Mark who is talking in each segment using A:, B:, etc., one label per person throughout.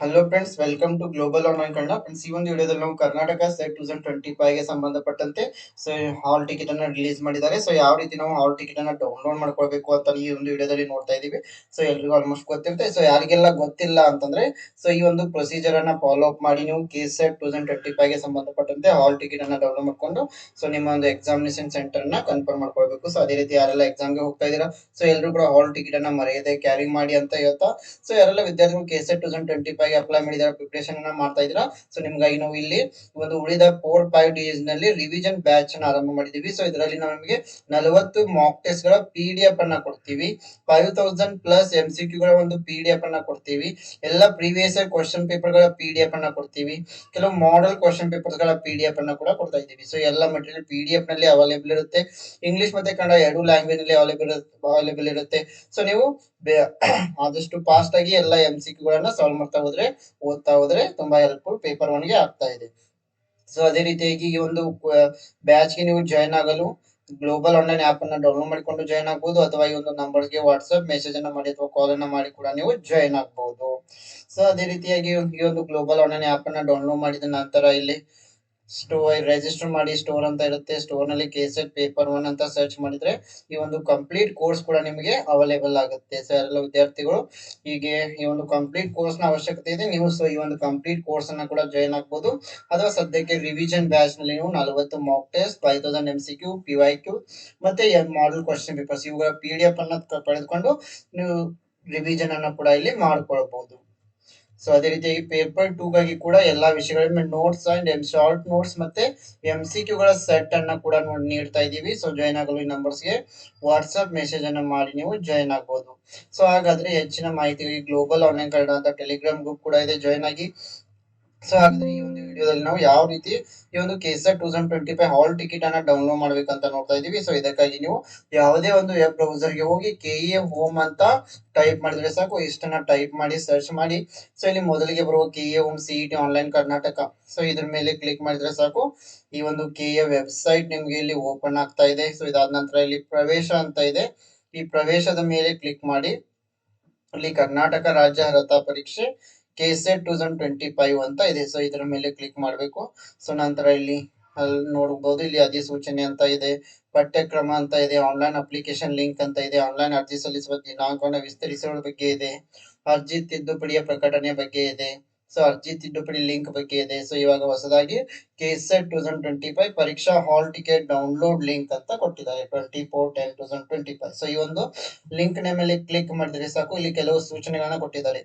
A: Hello friends welcome to global online Kannada friends ಈ ಒಂದು ವಿಡಿಯೋದಲ್ಲಿ ನಾವು Karnataka SET two thousand twenty ಗೆ ಸಂಬಂಧಪಟ್ಟಂತೆ ಸೊ ಹಾಲ್ ಟಿಕೆಟ್ ಅನ್ನ ರಿಲೀಸ್ ಮಾಡಿದ್ದಾರೆ. ಸೊ ಯಾವ ರೀತಿ ನಾವು ಹಾಲ್ ಟಿಕೆಟ್ ಅನ್ನ ಡೌನ್ಲೋಡ್ ಮಾಡ್ಕೊಳ್ಬೇಕು ಅಂತ ಈ ಒಂದು ವಿಡಿಯೋದಲ್ಲಿ ನೋಡ್ತಾ ಇದೀವಿ ಸೊ ಎಲ್ರಿಗೂ ಆಲ್ಮೋಸ್ಟ್ ಗೊತ್ತಿರುತ್ತೆ. ಸೊ ಯಾರಿಗೆಲ್ಲ ಗೊತ್ತಿಲ್ಲ ಅಂತಂದ್ರೆ ಸೊ ಈ ಒಂದು ಪ್ರೊಸೀಜರ್ ಅನ್ನ ಫಾಲೋ ಅಪ್ ಮಾಡಿ ನೀವು K set two thousand twenty ಗೆ ಸಂಬಂಧಪಟ್ಟಂತೆ ಹಾಲ್ ಟಿಕೆಟ್ ಅನ್ನ ಡೌನ್ಲೋಡ್ ಮಾಡ್ಕೊಂಡು ಸೊ ನಿಮ್ಮ ಒಂದು ಎಕ್ಸಾಮಿನೇಷನ್ ಸೆಂಟರ್ನ ಕನ್ಫರ್ಮ್ ಮಾಡ್ಕೊಳ್ಬೇಕು. ಸೊ ಅದೇ ರೀತಿ ಯಾರೆಲ್ಲ ಎಕ್ಸಾಮ್ಗೆ ಹೋಗ್ತಾ ಇದ್ದೀರಾ ಸೊ ಎಲ್ಲರೂ ಕೂಡ ಹಾಲ್ ಟಿಕೆಟ್ ಅನ್ನ ಮರೆಯದೆ ಕ್ಯಾರಿ ಮಾಡಿ ಅಂತ ಹೇಳ್ತಾ ಸೊ ಯಾರೆಲ್ಲ ವಿದ್ಯಾರ್ಥಿಗಳು K set two thousand twenty ಗೆ ಅಪ್ಲೈ ಮಾಡಿದಾರೆ ಪ್ರಿಪರೇಷನ್ ಅನ್ನ ಮಾಡ್ತಾ ಇದ್ದೀರಾ ಸೊ ನಿಮ್ಗಾಗಿ ನಾವು ಇಲ್ಲಿ ಒಂದು ಉಳಿದ ಫೋರ್ ಫೈವ್ ಡೇಸ್ನಲ್ಲಿ ರಿವಿಷನ್ ಬ್ಯಾಚ್ ಅನ್ನ ಆರಂಭ ಮಾಡಿದೀವಿ. ಸೊ ಇದರಲ್ಲಿ ನಾವು ನಿಮಗೆ ನಲವತ್ತು ಮಾಕ್ ಟೆಸ್ಟ್ಗಳ ಪಿ ಡಿ ಎಫ್ ಅನ್ನ ಕೊಡ್ತೀವಿ. Five thousand plus M C Q ಗಳ ಒಂದು ಪಿ ಡಿ ಎಫ್ ಅನ್ನ ಕೊಡ್ತೀವಿ. ಎಲ್ಲ ಪ್ರೀವಿಯಸ್ ಕ್ವಶನ್ ಪೇಪರ್ಗಳ ಪಿ ಡಿ ಎಫ್ ಅನ್ನ ಕೊಡ್ತೀವಿ. ಕೆಲವು ಮಾಡೆಲ್ ಕ್ವಶನ್ ಪೇಪರ್ಸ್ಗಳ ಪಿ ಡಿ ಎಫ್ ಅನ್ನ ಕೂಡ ಕೊಡ್ತಾ ಇದ್ದೀವಿ. ಸೊ ಎಲ್ಲ ಮೆಟೀರಿಯಲ್ ಪಿ ಡಿ ಎಫ್ನಲ್ಲಿ ಅವೈಲೇಬಲ್ ಇರುತ್ತೆ. ಇಂಗ್ಲಿಷ್ ಮತ್ತೆ ಕನ್ನಡ ಎರಡು ಲ್ಯಾಂಗ್ವೇಜ್ನಲ್ಲಿ ಅವೈಲೇಬಲ್ ಅವೈಲೇಬಲ್ ಇರುತ್ತೆ. ಸೊ ನೀವು ಆದಷ್ಟು ಫಾಸ್ಟ್ ಆಗಿ ಎಲ್ಲ ಎಂ ಸಿ ಕ್ಯೂಗಳನ್ನ ಸಾಲ್ವ್ ಮಾಡ್ತಾ ಹೋದ್ರೆ ಓದ್ತಾ ಹೋದ್ರೆ ತುಂಬಾ ಹೆಲ್ಪ್ಫುಲ್ ಪೇಪರ್ ಒನ್ಗೆ ಆಗ್ತಾ ಇದೆ. ಸೊ ಅದೇ ರೀತಿಯಾಗಿ ಈ ಒಂದು ಬ್ಯಾಚ್ಗೆ ನೀವು ಜಾಯಿನ್ ಆಗಲು ಗ್ಲೋಬಲ್ ಆನ್ಲೈನ್ ಆಪ್ ಅನ್ನ ಡೌನ್ಲೋಡ್ ಮಾಡಿಕೊಂಡು ಜಾಯಿನ್ ಆಗಬಹುದು ಅಥವಾ ಈ ಒಂದು ನಂಬರ್ಗೆ ವಾಟ್ಸ್ಆಪ್ ಮೆಸೇಜ್ ಅನ್ನ ಮಾಡಿ ಅಥವಾ ಕಾಲ್ ಅನ್ನ ಮಾಡಿ ಕೂಡ ನೀವು ಜಾಯಿನ್ ಆಗಬಹುದು ಸೊ ಅದೇ ರೀತಿಯಾಗಿ ಈ ಒಂದು ಗ್ಲೋಬಲ್ ಆನ್ಲೈನ್ ಆಪ್ ಅನ್ನ ಡೌನ್ಲೋಡ್ ಮಾಡಿದ ನಂತರ ಇಲ್ಲಿ ಸ್ಟೋರ್ ರಿಜಿಸ್ಟರ್ ಮಾಡಿ ಸ್ಟೋರ್ ಅಂತ ಇರುತ್ತೆ. ಸ್ಟೋರ್ನಲ್ಲಿ ಕೆಸೆಟ್ ಪೇಪರ್ ಒನ್ ಅಂತ ಸರ್ಚ್ ಮಾಡಿದ್ರೆ ಈ ಒಂದು ಕಂಪ್ಲೀಟ್ ಕೋರ್ಸ್ ಕೂಡ ನಿಮಗೆ ಅವೈಲೇಬಲ್ ಆಗುತ್ತೆ ಸೊ ಎಲ್ಲ ವಿದ್ಯಾರ್ಥಿಗಳು ಹೀಗೆ ಈ ಒಂದು ಕಂಪ್ಲೀಟ್ ಕೋರ್ಸ್ನ ಅವಶ್ಯಕತೆ ಇದೆ. ನೀವು ಸೊ ಈ ಒಂದು ಕಂಪ್ಲೀಟ್ ಕೋರ್ಸ್ ಅನ್ನ ಕೂಡ ಜಾಯಿನ್ ಆಗ್ಬಹುದು ಅಥವಾ ಸದ್ಯಕ್ಕೆ ರಿವಿಷನ್ ಬ್ಯಾಚ್ನಲ್ಲಿ ನೀವು ನಲವತ್ತು mock test five thousand M C Q P Y Q ಮತ್ತೆ ಮಾಡಲ್ ಕ್ವಶನ್ ಪೇಪರ್ಸ್ ಇವುಗಳ ಪಿ ಡಿ ಎಫ್ ಅನ್ನ ಪಡೆದುಕೊಂಡು ನೀವು ರಿವಿಷನ್ ಅನ್ನ ಕೂಡ ಇಲ್ಲಿ ಮಾಡ್ಕೊಳ್ಬಹುದು ಸೊ ಅದೇ ರೀತಿಯಾಗಿ ಪೇಪರ್ ಟೂ ಗಾಗಿ ಕೂಡ ಎಲ್ಲಾ ವಿಷಯಗಳ notes and M short notes ಮತ್ತೆ ಎಂ ಸಿ ಕ್ಯೂಗಳ ಸೆಟ್ ಅನ್ನ ಕೂಡ ನೀಡ್ತಾ ಇದೀವಿ ಸೊ ಜಾಯ್ನ್ ಆಗಲು ಈ ನಂಬರ್ಸ್ಗೆ ವಾಟ್ಸ್ಆಪ್ ಮೆಸೇಜ್ ಅನ್ನು ಮಾಡಿ ನೀವು ಜಾಯ್ನ್ ಆಗಬಹುದು ಸೊ ಹಾಗಾದ್ರೆ ಹೆಚ್ಚಿನ ಮಾಹಿತಿ ಗ್ಲೋಬಲ್ ಆನ್ಲೈನ್ ಕನ್ನಡ ಅಂತ ಟೆಲಿಗ್ರಾಮ್ ಗ್ರೂಪ್ ಕೂಡ ಇದೆ. ಜಾಯ್ನ್ ಆಗಿ ಸೊ ಹಾಗಾದ್ರೆ ಈ ಒಂದು ವಿಡಿಯೋದಲ್ಲಿ ನಾವು ಯಾವ ರೀತಿ ಈ ಒಂದು K SET two thousand twenty five hall ticket ಅನ್ನ ಡೌನ್ಲೋಡ್ ಮಾಡ್ಬೇಕಂತ ನೋಡ್ತಾ ಇದೀವಿ ಸೊ ಇದಕ್ಕಾಗಿ ನೀವು ಯಾವುದೇ ಒಂದು ವೆಬ್ ಬ್ರೌಸರ್ಗೆ ಹೋಗಿ ಕೆ ಎ ಹೋಮ್ ಅಂತ ಟೈಪ್ ಮಾಡಿದ್ರೆ ಸಾಕು. ಇಷ್ಟನ್ನ ಟೈಪ್ ಮಾಡಿ ಸರ್ಚ್ ಮಾಡಿ. ಸೊ ಇಲ್ಲಿ ಮೊದಲಿಗೆ ಬರುವ K A home C T online Karnataka. So ಇದ್ರ ಮೇಲೆ ಕ್ಲಿಕ್ ಮಾಡಿದ್ರೆ ಸಾಕು. ಈ ಒಂದು ಕೆ ಎ ವೆಬ್ಸೈಟ್ ನಿಮ್ಗೆ ಇಲ್ಲಿ ಓಪನ್ ಆಗ್ತಾ ಇದೆ. ಸೊ ಇದಾದ ನಂತರ ಇಲ್ಲಿ ಪ್ರವೇಶ ಅಂತ ಇದೆ. ಈ ಪ್ರವೇಶದ ಮೇಲೆ ಕ್ಲಿಕ್ ಮಾಡಿ. ಇಲ್ಲಿ ಕರ್ನಾಟಕ ರಾಜ್ಯ ಅರ್ಹತಾ ಪರೀಕ್ಷೆ. K SET two thousand twenty five ಅಂತ ಇದೆ. ಸೊ ಇದರ ಮೇಲೆ ಕ್ಲಿಕ್ ಮಾಡಬೇಕು. ಸೊ ನಂತರ ಇಲ್ಲಿ ಅಲ್ಲಿ ನೋಡಬಹುದು ಇಲ್ಲಿ ಅಧಿಸೂಚನೆ ಅಂತ ಇದೆ. ಪಠ್ಯಕ್ರಮ ಅಂತ ಇದೆ. ಆನ್ಲೈನ್ ಅಪ್ಲಿಕೇಶನ್ ಲಿಂಕ್ ಅಂತ ಇದೆ. ಆನ್ಲೈನ್ ಅರ್ಜಿ ಸಲ್ಲಿಸುವ ದಿನಾಂಕವನ್ನು ವಿಸ್ತರಿಸುವ ಬಗ್ಗೆ ಇದೆ. ಅರ್ಜಿ ತಿದ್ದುಪಡಿಯ ಪ್ರಕಟಣೆ ಬಗ್ಗೆ ಇದೆ. ಸೊ ಅರ್ಜಿ ತಿದ್ದುಪಡಿ ಲಿಂಕ್ ಬಗ್ಗೆ ಇದೆ. ಸೊ ಇವಾಗ ಹೊಸದಾಗಿ K SET two thousand twenty five ಪರೀಕ್ಷಾ ಹಾಲ್ ಟಿಕೆಟ್ ಡೌನ್ಲೋಡ್ ಲಿಂಕ್ ಅಂತ ಕೊಟ್ಟಿದ್ದಾರೆ. Twenty four ten two thousand twenty five so ಈ ಒಂದು ಲಿಂಕ್ನ ಮೇಲೆ ಕ್ಲಿಕ್ ಮಾಡಿದ್ರೆ ಸಾಕು. ಇಲ್ಲಿ ಕೆಲವು ಸೂಚನೆಗಳನ್ನ ಕೊಟ್ಟಿದ್ದಾರೆ.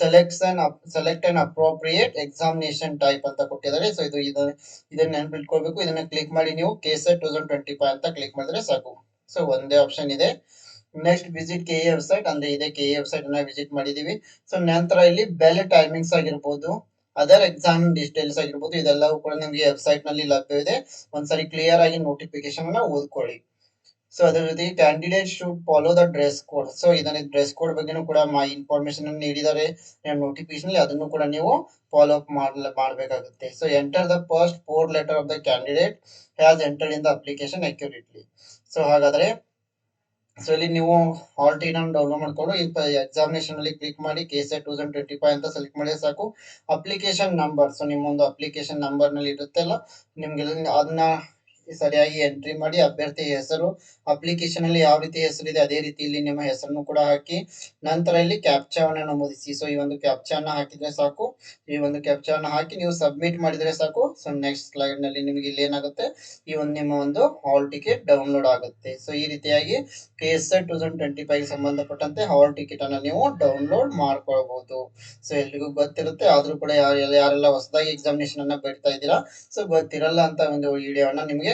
A: Selection select and appropriate examination type ಅಂತ ಕೊಟ್ಟಿದ್ದಾರೆ. ಸೊ ಇದು ಇದನ್ನ ನೆನ್ಪಿಟ್ಕೊಳ್ಬೇಕು. ಇದನ್ನ ಕ್ಲಿಕ್ ಮಾಡಿ ನೀವು K SET two thousand twenty five ಅಂತ ಕ್ಲಿಕ್ ಮಾಡಿದ್ರೆ ಸಾಕು. ಸೊ ಒಂದೇ ಆಪ್ಷನ್ ಇದೆ. Next visit K A website ಅಂದ್ರೆ ಇದೆ ಕೆ ಎ ವೆಬ್ಸೈಟ್ ಅನ್ನ ವಿಸಿಟ್ ಮಾಡಿದೀವಿ. ಸೊ ನಂತರ ಇಲ್ಲಿ ಬೆಲ್ ಟೈಮಿಂಗ್ಸ್ ಆಗಿರ್ಬೋದು ಅದರ್ ಎಕ್ಸಾಮ್ ಡೀಟೇಲ್ಸ್ ಆಗಿರ್ಬೋದು, ಇದೆಲ್ಲವೂ ಕೂಡ ನಿಮಗೆ ವೆಬ್ಸೈಟ್ನಲ್ಲಿ ಲಭ್ಯವಿದೆ. ಒಂದ್ಸರಿ ಕ್ಲಿಯರ್ ಆಗಿ ನೋಟಿಫಿಕೇಶನ್ ಅನ್ನ ಓದ್ಕೊಳ್ಳಿ. ಸೊ ಅದರ ಜೊತೆಗೆ candidate should follow the dress code so ಇದನ್ನ ಡ್ರೆಸ್ ಕೋಡ್ ಬಗ್ಗೆನೂ ಕೂಡ ಮೈ ಇನ್ಫಾರ್ಮೇಶನ್ ಅನ್ನು ನೀಡಿದ್ದಾರೆ. ನೋಟಿಫಿಕೇಶನ್ ಅದನ್ನು ಕೂಡ ನೀವು ಫಾಲೋ ಅಪ್ ಮಾಡಬೇಕಾಗುತ್ತೆ. So enter the first four letter of the candidate has entered in the application accurately so ಹಾಗಾದ್ರೆ ಸೊ ಇಲ್ಲಿ ನೀವು ಆಲ್ ಟಿ ನಮ್ ಡೌನ್ಲೋಡ್ ಮಾಡ್ಕೊಂಡು ಎಕ್ಸಾಮಿನೇಷನ್ ಅಲ್ಲಿ ಕ್ಲಿಕ್ ಮಾಡಿ K SET two thousand twenty five ಅಂತ ಸೆಲೆಕ್ಟ್ ಮಾಡಿದ್ರೆ ಸಾಕು. ಅಪ್ಲಿಕೇಶನ್ ನಂಬರ್ ಸೊ ನಿಮ್ಮ ಒಂದು ಅಪ್ಲಿಕೇಶನ್ ನಂಬರ್ನಲ್ಲಿ ಇರುತ್ತಲ್ಲ, ನಿಮ್ಗೆ ಅದನ್ನ ಸರಿಯಾಗಿ ಎಂಟ್ರಿ ಮಾಡಿ ಅಭ್ಯರ್ಥಿ ಹೆಸರು ಅಪ್ಲಿಕೇಶನ್ ಅಲ್ಲಿ ಯಾವ ರೀತಿ ಹೆಸರು ಇದೆ ಅದೇ ರೀತಿ ಇಲ್ಲಿ ನಿಮ್ಮ ಹೆಸರನ್ನು ಕೂಡ ಹಾಕಿ, ನಂತರ ಇಲ್ಲಿ ಕ್ಯಾಪ್ಚಾವನ್ನು ನಮೂದಿಸಿ. ಸೊ ಈ ಒಂದು ಕ್ಯಾಪ್ಚಾನ ಹಾಕಿದ್ರೆ ಸಾಕು. ಈ ಒಂದು ಕ್ಯಾಪ್ಚಾನ ಹಾಕಿ ನೀವು ಸಬ್ಮಿಟ್ ಮಾಡಿದ್ರೆ ಸಾಕು. ಸೊ ನೆಕ್ಸ್ಟ್ ಸ್ಲೈಡ್ನಲ್ಲಿ ನಿಮಗೆ ಇಲ್ಲಿ ಏನಾಗುತ್ತೆ? ಈ ಒಂದು ನಿಮ್ಮ ಒಂದು ಹಾಲ್ ಟಿಕೆಟ್ ಡೌನ್ಲೋಡ್ ಆಗುತ್ತೆ. ಸೊ ಈ ರೀತಿಯಾಗಿ K S two thousand twenty five ಸಂಬಂಧಪಟ್ಟಂತೆ ಹಾಲ್ ಟಿಕೆಟ್ ಅನ್ನ ನೀವು ಡೌನ್ಲೋಡ್ ಮಾಡ್ಕೊಳ್ಬಹುದು ಸೊ ಎಲ್ರಿಗೂ ಗೊತ್ತಿರುತ್ತೆ. ಆದ್ರೂ ಕೂಡ ಯಾರೆಲ್ಲ ಹೊಸದಾಗಿ ಎಕ್ಸಾಮಿನೇಷನ್ ಅನ್ನ ಬಿಡ್ತಾ ಇದ್ದೀರಾ? ಸೊ ಗೊತ್ತಿರಲ್ಲ ಅಂತ ಒಂದು ವಿಡಿಯೋನ ನಿಮಗೆ